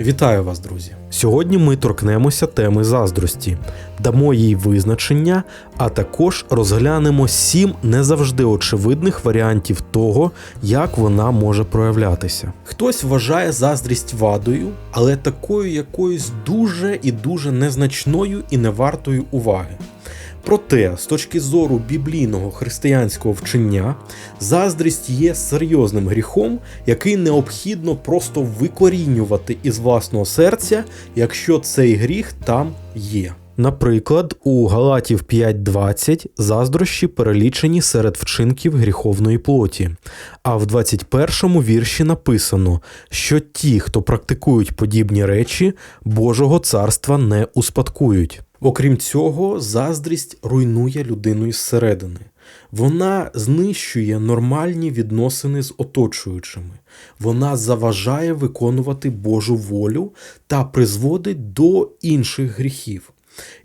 Вітаю вас, друзі! Сьогодні ми торкнемося теми заздрості, дамо їй визначення, а також розглянемо сім не завжди очевидних варіантів того, як вона може проявлятися. Хтось вважає заздрість вадою, але такою якоюсь дуже і дуже незначною і невартою уваги. Проте, з точки зору біблійного християнського вчення, заздрість є серйозним гріхом, який необхідно просто викорінювати із власного серця, якщо цей гріх там є. Наприклад, у Галатів 5.20 заздрощі перелічені серед вчинків гріховної плоті. А в 21 вірші написано, що ті, хто практикують подібні речі, Божого царства не успадкують. Окрім цього, заздрість руйнує людину із середини. Вона знищує нормальні відносини з оточуючими, вона заважає виконувати Божу волю та призводить до інших гріхів.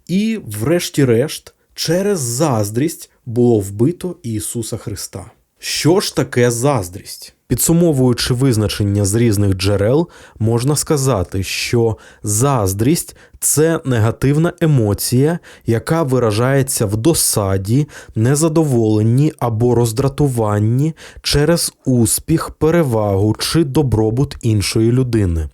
І, врешті-решт, через заздрість було вбито Ісуса Христа. Що ж таке заздрість? Підсумовуючи визначення з різних джерел, можна сказати, що заздрість це негативна емоція, яка виражається в досаді, незадоволенні або роздратуванні через успіх, перевагу чи добробут іншої людини.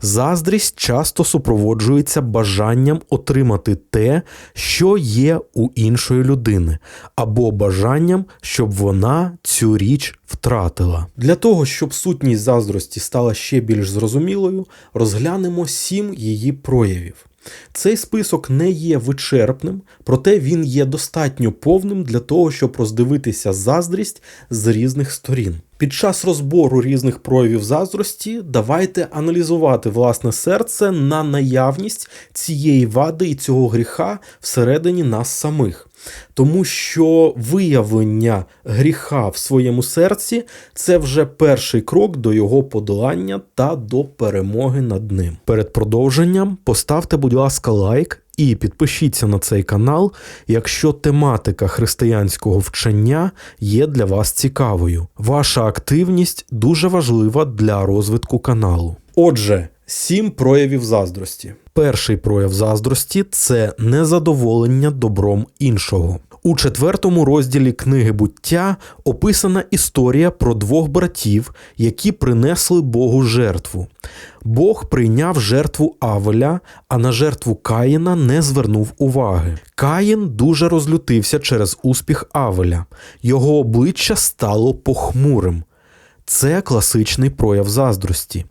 Заздрість часто супроводжується бажанням отримати те, що є у іншої людини, або бажанням, щоб вона цю річ втратила. Для того, щоб сутність заздрості стала ще більш зрозумілою, розглянемо сім її проявів. Цей список не є вичерпним, проте він є достатньо повним для того, щоб роздивитися заздрість з різних сторін. Під час розбору різних проявів заздрості давайте аналізувати власне серце на наявність цієї вади і цього гріха всередині нас самих. Тому що виявлення гріха в своєму серці це вже перший крок до його подолання та до перемоги над ним. Перед продовженням поставте, будь ласка, лайк і підпишіться на цей канал, якщо тематика християнського вчення є для вас цікавою. Ваша активність дуже важлива для розвитку каналу. Отже, сім проявів заздрості. Перший прояв заздрості це незадоволення добром іншого. У четвертому розділі книги буття описана історія про двох братів, які принесли Богу жертву. Бог прийняв жертву Авеля, а на жертву Каїна не звернув уваги. Каїн дуже розлютився через успіх Авеля, його обличчя стало похмурим. Це класичний прояв заздрості.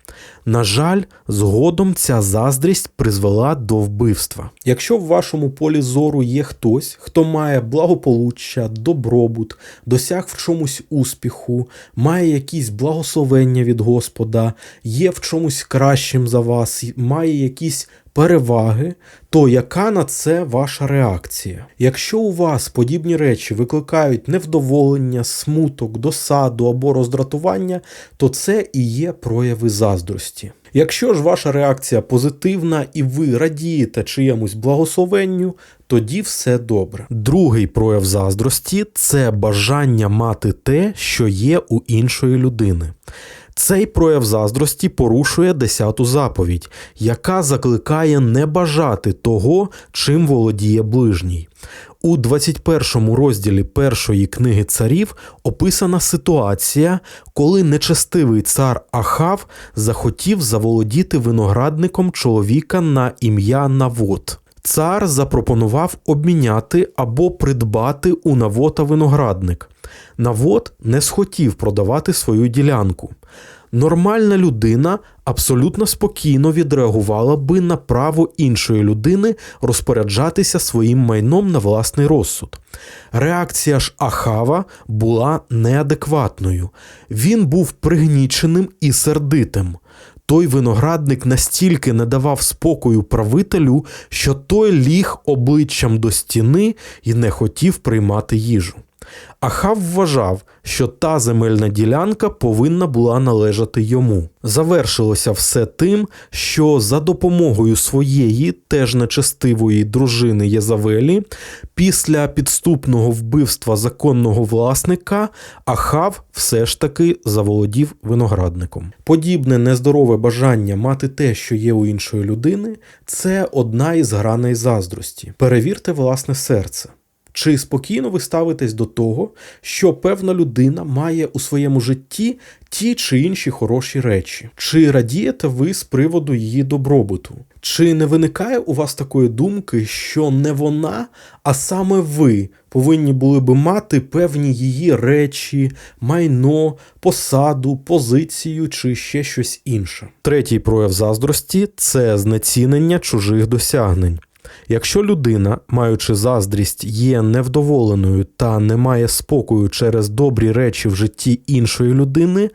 На жаль, згодом ця заздрість призвела до вбивства. Якщо в вашому полі зору є хтось, хто має благополуччя, добробут, досяг в чомусь успіху, має якісь благословення від Господа, є в чомусь кращим за вас, має якісь переваги, то яка на це ваша реакція? Якщо у вас подібні речі викликають невдоволення, смуток, досаду або роздратування, то це і є прояви заздрості. Якщо ж ваша реакція позитивна і ви радієте чиємусь благословенню, тоді все добре. Другий прояв заздрості це бажання мати те, що є у іншої людини. Цей прояв заздрості порушує десяту заповідь, яка закликає не бажати того, чим володіє ближній. У 21 розділі першої книги царів описана ситуація, коли нечестивий цар Ахав захотів заволодіти виноградником чоловіка на ім'я Навот. Цар запропонував обміняти або придбати у Навота виноградник. Навот не схотів продавати свою ділянку. Нормальна людина абсолютно спокійно відреагувала би на право іншої людини розпоряджатися своїм майном на власний розсуд. Реакція ж Ахава була неадекватною. Він був пригніченим і сердитим. Той виноградник настільки не давав спокою правителю, що той ліг обличчям до стіни і не хотів приймати їжу. Ахав вважав, що та земельна ділянка повинна була належати йому. Завершилося все тим, що за допомогою своєї теж нечестивої дружини Єзавелі, після підступного вбивства законного власника, Ахав все ж таки заволодів виноградником. Подібне нездорове бажання мати те, що є у іншої людини, це одна із граней заздрості. Перевірте власне серце. Чи спокійно ви ставитесь до того, що певна людина має у своєму житті ті чи інші хороші речі? Чи радієте ви з приводу її добробуту? Чи не виникає у вас такої думки, що не вона, а саме ви повинні були би мати певні її речі, майно, посаду, позицію чи ще щось інше? Третій прояв заздрості це знецінення чужих досягнень. Якщо людина, маючи заздрість, є невдоволеною та не має спокою через добрі речі в житті іншої людини,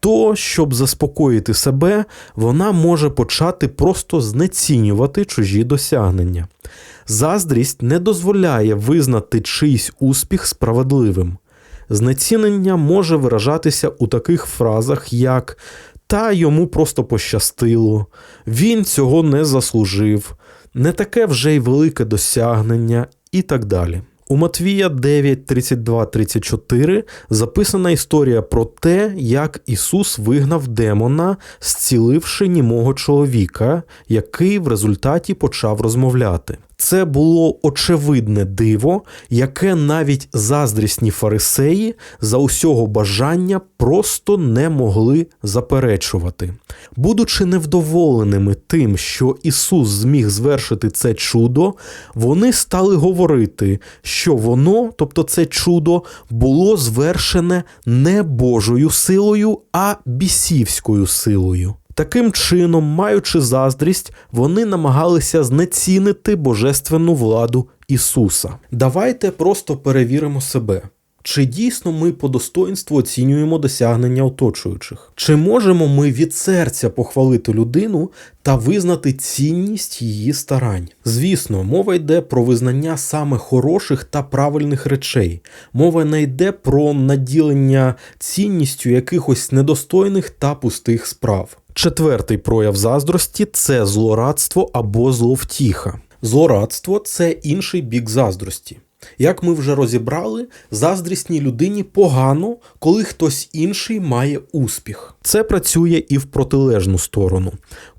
то, щоб заспокоїти себе, вона може почати просто знецінювати чужі досягнення. Заздрість не дозволяє визнати чийсь успіх справедливим. Знецінення може виражатися у таких фразах, як та йому просто пощастило, він цього не заслужив, не таке вже й велике досягнення і так далі. У Матвія 9, 32, 34 записана історія про те, як Ісус вигнав демона, зціливши німого чоловіка, який в результаті почав розмовляти. Це було очевидне диво, яке навіть заздрісні фарисеї за усього бажання просто не могли заперечувати. Будучи невдоволеними тим, що Ісус зміг звершити це чудо, вони стали говорити, що воно, тобто це чудо, було звершене не Божою силою, а бісівською силою. Таким чином, маючи заздрість, вони намагалися знецінити божественну владу Ісуса. Давайте просто перевіримо себе. Чи дійсно ми по достоинству оцінюємо досягнення оточуючих? Чи можемо ми від серця похвалити людину та визнати цінність її старань? Звісно, мова йде про визнання саме хороших та правильних речей. Мова не йде про наділення цінністю якихось недостойних та пустих справ. Четвертий прояв заздрості це злорадство або зловтіха. Злорадство це інший бік заздрості. Як ми вже розібрали, заздрісній людині погано, коли хтось інший має успіх. Це працює і в протилежну сторону.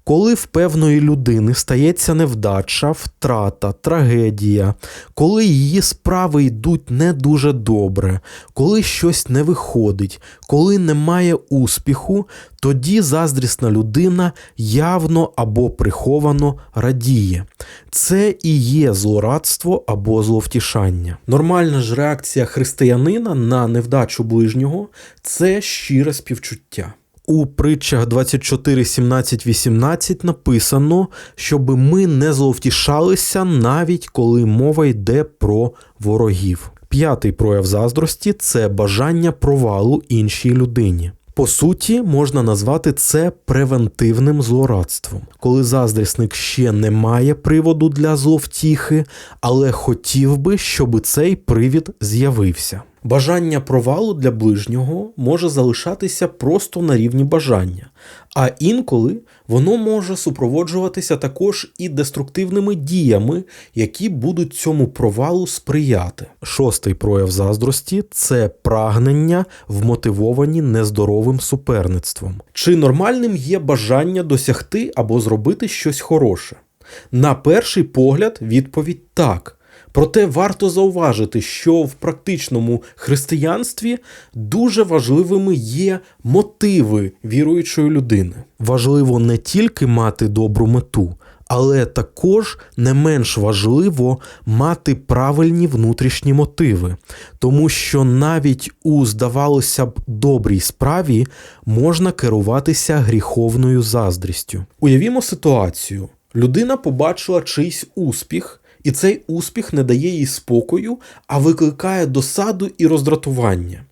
Коли в певної людини стається невдача, втрата, трагедія, коли її справи йдуть не дуже добре, коли щось не виходить, коли немає успіху, тоді заздрісна людина явно або приховано радіє. Це і є злорадство або зловтішання. Нормальна ж реакція християнина на невдачу ближнього це щире співчуття. У притчах 24, 17, 18 написано, щоб ми не зловтішалися навіть коли мова йде про ворогів. П'ятий прояв заздрості це бажання провалу іншій людині. По суті, можна назвати це превентивним злорадством, коли заздрісник ще не має приводу для зловтіхи, але хотів би, щоб цей привід з'явився. Бажання провалу для ближнього може залишатися просто на рівні бажання, а інколи воно може супроводжуватися також і деструктивними діями, які будуть цьому провалу сприяти. Шостий прояв заздрості це прагнення, вмотивовані нездоровим суперництвом. Чи нормальним є бажання досягти або зробити щось хороше? На перший погляд, відповідь так. Проте варто зауважити, що в практичному християнстві дуже важливими є мотиви віруючої людини. Важливо не тільки мати добру мету, але також не менш важливо мати правильні внутрішні мотиви, тому що навіть у, здавалося б, добрій справі можна керуватися гріховною заздрістю. Уявімо ситуацію: людина побачила чийсь успіх. І цей успіх не дає їй спокою, а викликає досаду і роздратування.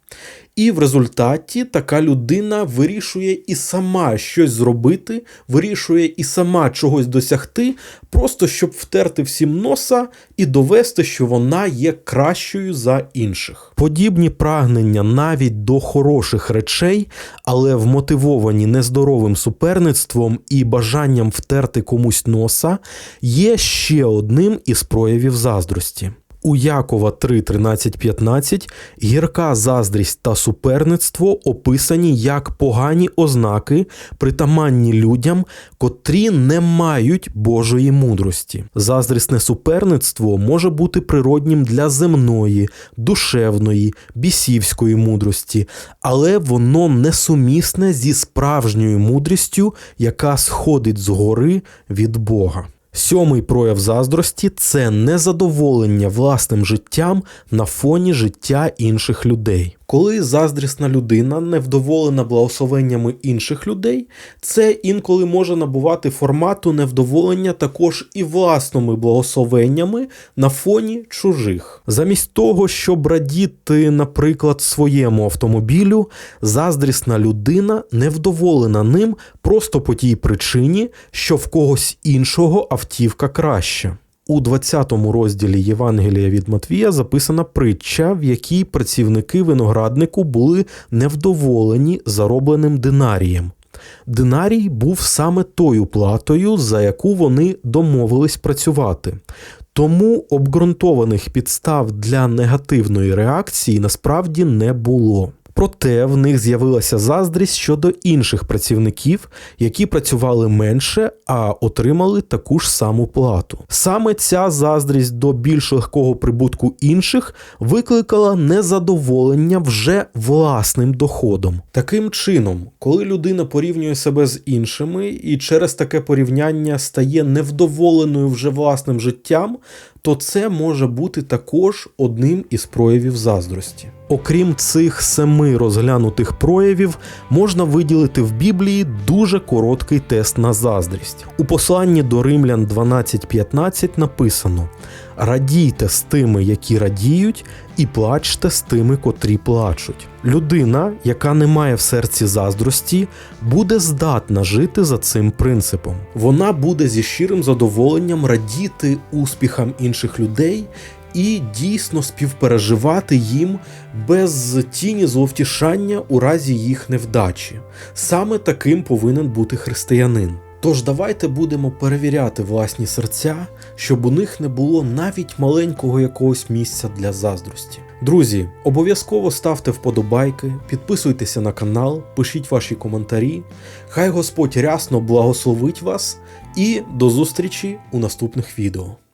І в результаті така людина вирішує і сама щось зробити, вирішує і сама чогось досягти, просто щоб втерти всім носа і довести, що вона є кращою за інших. Подібні прагнення навіть до хороших речей, але вмотивовані нездоровим суперництвом і бажанням втерти комусь носа, є ще одним із проявів заздрості. У Якова 3, 13, 15 гірка заздрість та суперництво описані як погані ознаки, притаманні людям, котрі не мають Божої мудрості. Заздрісне суперництво може бути природнім для земної, душевної, бісівської мудрості, але воно несумісне зі справжньою мудрістю, яка сходить згори від Бога. Сьомий прояв заздрості це незадоволення власним життям на фоні життя інших людей. Коли заздрісна людина невдоволена благословеннями інших людей, це інколи може набувати формату невдоволення також і власними благословеннями на фоні чужих. Замість того, щоб радіти, наприклад, своєму автомобілю, заздрісна людина невдоволена ним просто по тій причині, що в когось іншого автівка краща. У 20 розділі Євангелія від Матвія записана притча, в якій працівники винограднику були невдоволені заробленим динарієм. Динарій був саме тою платою, за яку вони домовились працювати. Тому обґрунтованих підстав для негативної реакції насправді не було. Проте в них з'явилася заздрість щодо інших працівників, які працювали менше, а отримали таку ж саму плату. Саме ця заздрість до більш легкого прибутку інших викликала незадоволення вже власним доходом. Таким чином, коли людина порівнює себе з іншими і через таке порівняння стає невдоволеною вже власним життям, то це може бути також одним із проявів заздрості. Окрім цих семи розглянутих проявів, можна виділити в Біблії дуже короткий тест на заздрість. У посланні до Римлян 12.15 написано: Радійте з тими, які радіють, і плачте з тими, котрі плачуть. Людина, яка не має в серці заздрості, буде здатна жити за цим принципом. Вона буде зі щирим задоволенням радіти успіхам інших людей і дійсно співпереживати їм без тіні зловтішання у разі їх невдачі. Саме таким повинен бути християнин. Тож давайте будемо перевіряти власні серця, щоб у них не було навіть маленького якогось місця для заздрості. Друзі, обов'язково ставте вподобайки, підписуйтеся на канал, пишіть ваші коментарі. Хай Господь рясно благословить вас і до зустрічі у наступних відео.